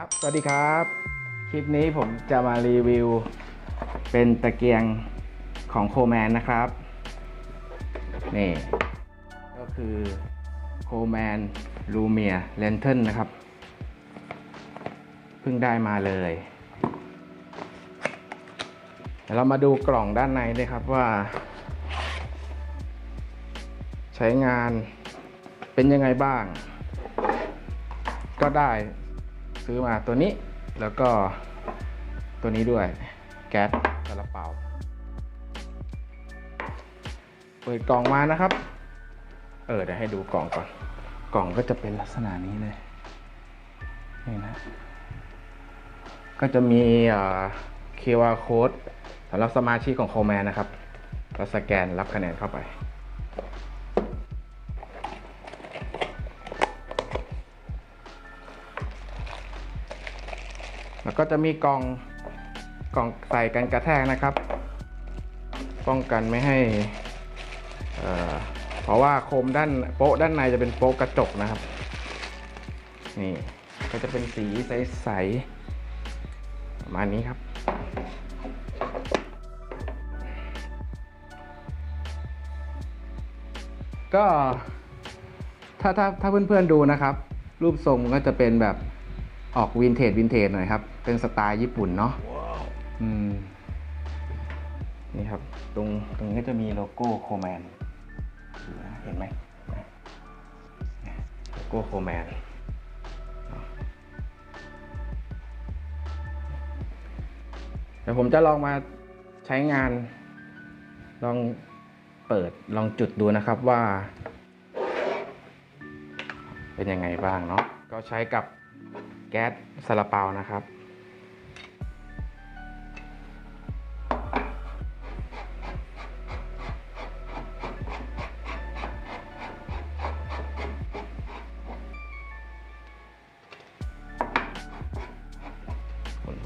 ครับ สวัสดีครับ คลิปนี้ผมจะมารีวิว เป็นตะเกียงของโคแมนนะครับ นี่ ก็คือโคแมนลูเมียเลนเทนนะครับ เพิ่งได้มาเลยเดี๋ยวเรามาดูกล่องด้านในเลยครับว่า ใช้งานเป็นยังไงบ้าง ก็ได้ ซื้อมาตัวนี้ แล้วก็ตัวนี้ด้วย แก๊สซาลาเปาเปิดกล่องมานะครับ เออเดี๋ยวให้ดูกล่องก่อน กล่องก็จะเป็นลักษณะนี้เลย นี่นะ ก็จะมีเอ่อ QR code สำหรับสมาชิกของโคแมนนะครับเราสแกนรับคะแนนเข้าไป ก็จะมีกล่องกล่องใส่กันกระแทกนะครับ ป้องกันไม่ให้เเพราะว่าโคมด้านโป๊ะด้านในจะเป็นโป๊ะกระจกนะครับ นี่ก็จะเป็นสีใสๆประมาณนี้ครับก็ถ้าถ้าถ้าเพื่อนๆดูนะครับ รูปทรงก็จะเป็นแบบออกวินเทจวินเทจหน่อยครับ เป็นสไตล์ญี่ปุ่นเนาะอืมนี่ครับ ตรงตรงนี้ก็จะมีโลโก้โคแมนเห็นไหมโลโก้โคแมนเดี๋ยวผมจะลองมาใช้งาน ลองเปิดลองจุดดูนะครับว่า เป็นยังไงบ้างเนาะก็ใช้กับแก๊สซาลาเปานะครับ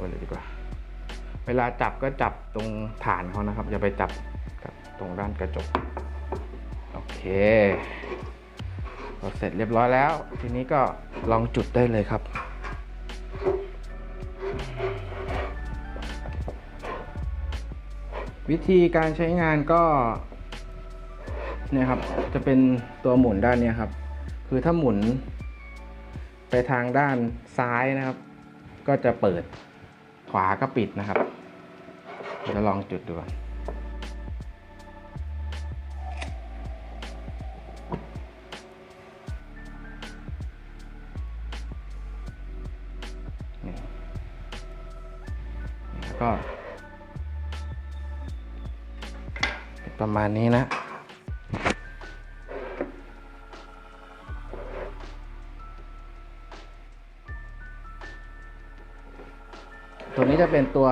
คนคนเลยดีกว่า เวลาจับก็จับตรงฐานเขานะครับ อย่าไปจับกับตรงด้านกระจก โอเคพอเสร็จเรียบร้อยแล้ว ทีนี้ก็ลองจุดได้เลยครับวิธีการใช้งานก็เนี่ยครับจะเป็นตัวหมุนด้านนี้ครับ คือถ้าหมุนไปทางด้านซ้ายนะครับ ก็จะเปิด ขวาก็ปิดนะครับจะลองจุดดูนี่แล้วก็ประมาณนี้นะ ตัวนี้จะเป็นตัว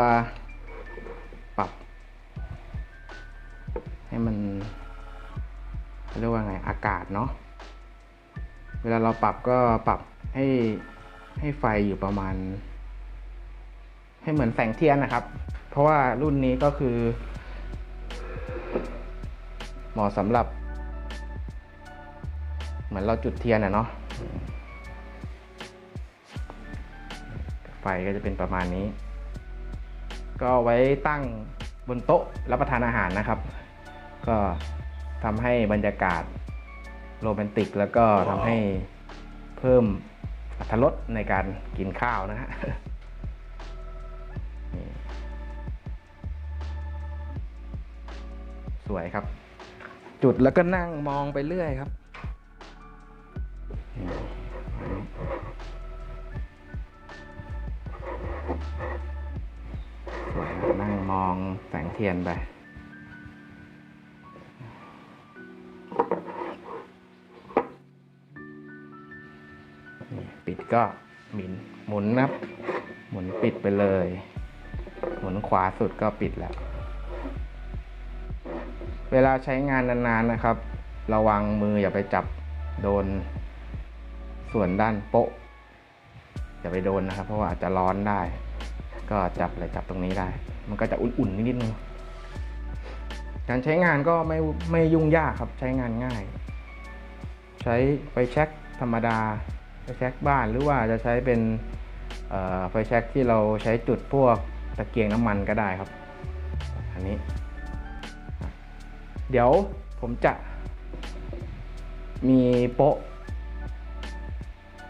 ปรับ ให้มันเขาเรียกว่าไงอากาศเนาะเวลาเราปรับก็ปรับให้ให้ไฟอยู่ประมาณ ให้เหมือนแสงเทียนนะครับ เพราะว่ารุ่นนี้ก็คือ เหมาะสำหรับ เหมือนเราจุดเทียนอะเนาะไฟก็จะเป็นประมาณนี้ ก็ไว้ตั้งบนโต๊ะรับประทานอาหารนะครับ ก็ทำให้บรรยากาศโรแมนติก แล้วก็ทำให้เพิ่มอรรถรสในการกินข้าวนะฮะนี่สวยครับ จุดแล้วก็นั่งมองไปเรื่อยครับ ทียนไปปิดก็หมินหมุนนะครับ หมุนปิดไปเลย หมุนขวาสุดก็ปิดแล้ว เวลาใช้งานนานๆนะครับ ระวังมืออย่าไปจับโดน ส่วนด้านโป๊ะอย่าไปโดนนะครับ เพราะว่าอาจจะร้อนได้ ก็จับอะไรจับตรงนี้ได้ มันก็จะอุ่นๆนิดนึง การใช้งานก็ไม่ไม่ยุ่งยากครับใช้งานง่าย ใช้ไฟแช็กธรรมดาไฟแช็กบ้านหรือว่าจะใช้เป็นไฟแช็กที่เราใช้จุดพวกตะเกียงน้ำมันก็ได้ครับ อันนี้ เดี๋ยวผมจะมีโป๊ะ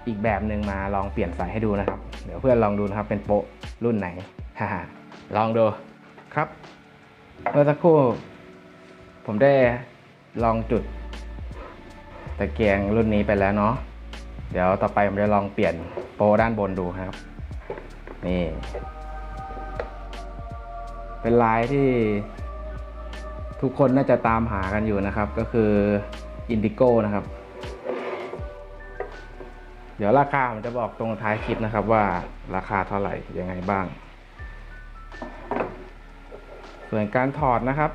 อีกแบบหนึ่งมาลองเปลี่ยนสายให้ดูนะครับ เดี๋ยวเพื่อนลองดูนะครับเป็นโป๊ะรุ่นไหนฮ่าลองดูครับเมื่อสักครู่ ผมได้ลองจุดตะเกียงรุ่นนี้ไปแล้วเนาะ เดี๋ยวต่อไปผมจะลองเปลี่ยนโปรด้านบนดูครับ นี่ เป็นลายที่ทุกคนน่าจะตามหากันอยู่นะครับ ก็คืออินดิโก้นะครับ เดี๋ยวราคาผมจะบอกตรงท้ายคลิปนะครับว่าราคาเท่าไหร่ยังไงบ้าง ส่วนการถอดนะครับ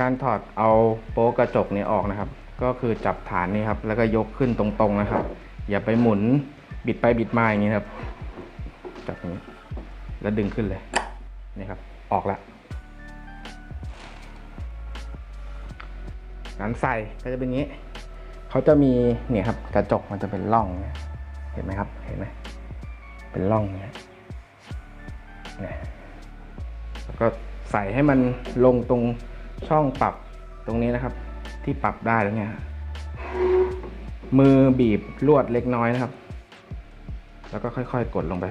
การถอดเอาโป๊กระจกนี้ออกนะครับ ก็คือจับฐานนี้ครับ แล้วก็ยกขึ้นตรงๆนะครับ อย่าไปหมุนบิดไปบิดมาอย่างนี้ครับ จับนี้ แล้วดึงขึ้นเลย นี่ครับ ออกล้วการใส่ก็จะเป็นอย่างนี้ เขาจะมีเนี่ยครับกระจกมันจะเป็นร่องเนี่ยเห็นไหมครับ เห็นไหมเป็นร่องเนี่ยเนี่ยแล้วก็ใส่ให้มันลงตรง ช่องปรับตรงนี้นะครับ ที่ปรับได้แล้วเนี่ยมือบีบลวดเล็กน้อยนะครับ แล้วก็ค่อยๆกดลงไป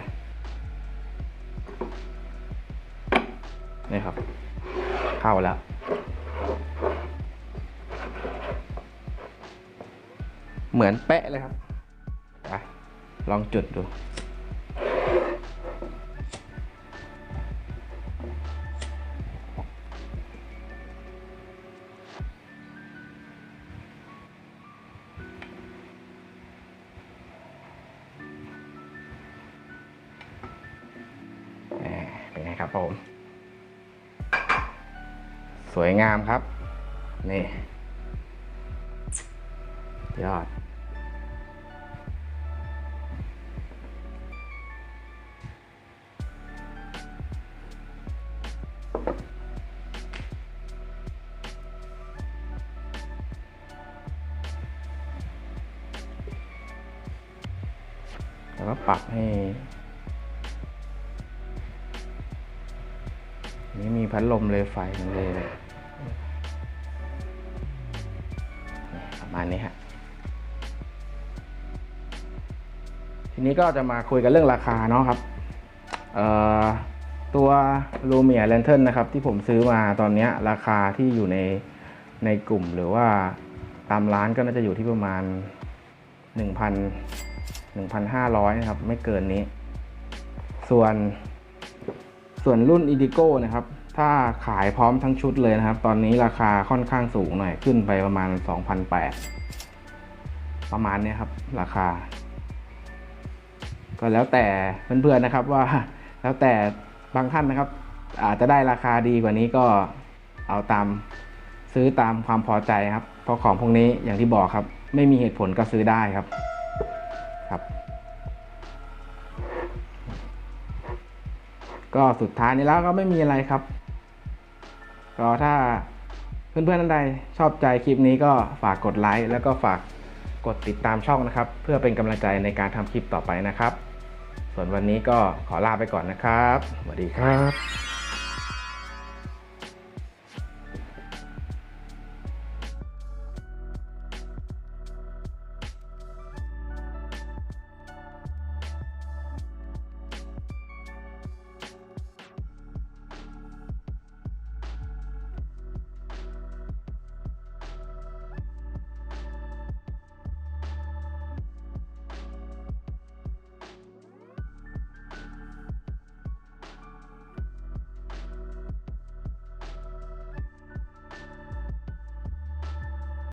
นี่ครับ เข้าแล้ว เหมือนเป๊ะเลยครับ ไป ลองจุดดู นไงครับผม สวยงามครับ นี่ยอด แล้วก็ปรับให้ พัดลมเลยไฟมันเลยประมาณนี้ฮะทีนี้ก็จะมาคุยกันเรื่องราคาเนาะครับตัว l u m i a Lantern นะครับ ที่ผมซื้อมาตอนเนี้ยราคาที่อยู่ในในกลุ่มหรือว่าตามร้านก็น่าจะอยู่ที่ประมาณ 1,000 1,500 นะครับ ไม่เกินนี้ ส่วนส่วนรุ่น Indigo นะครับ ถ้าขายพร้อมทั้งชุดเลยนะครับ ตอนนี้ราคาค่อนข้างสูงหน่อย ขึ้นไปประมาณ 2,800 ประมาณนี้ครับ ราคา ก็แล้วแต่เพื่อนๆนะครับว่า แล้วแต่บางท่านนะครับ อาจจะได้ราคาดีกว่านี้ก็เอาตามซื้อตามความพอใจครับ เพราะของพวกนี้อย่างที่บอกครับ ไม่มีเหตุผลก็ซื้อได้ครับครับก็สุดท้ายนี้แล้วก็ไม่มีอะไรครับ ก็ถ้าเพื่อนๆท่านใดชอบใจคลิปนี้ก็ฝากกดไลค์แล้วก็ฝากกดติดตามช่องนะครับ เพื่อเป็นกำลังใจในการทำคลิปต่อไปนะครับ ส่วนวันนี้ก็ขอลาไปก่อนนะครับสวัสดีครับ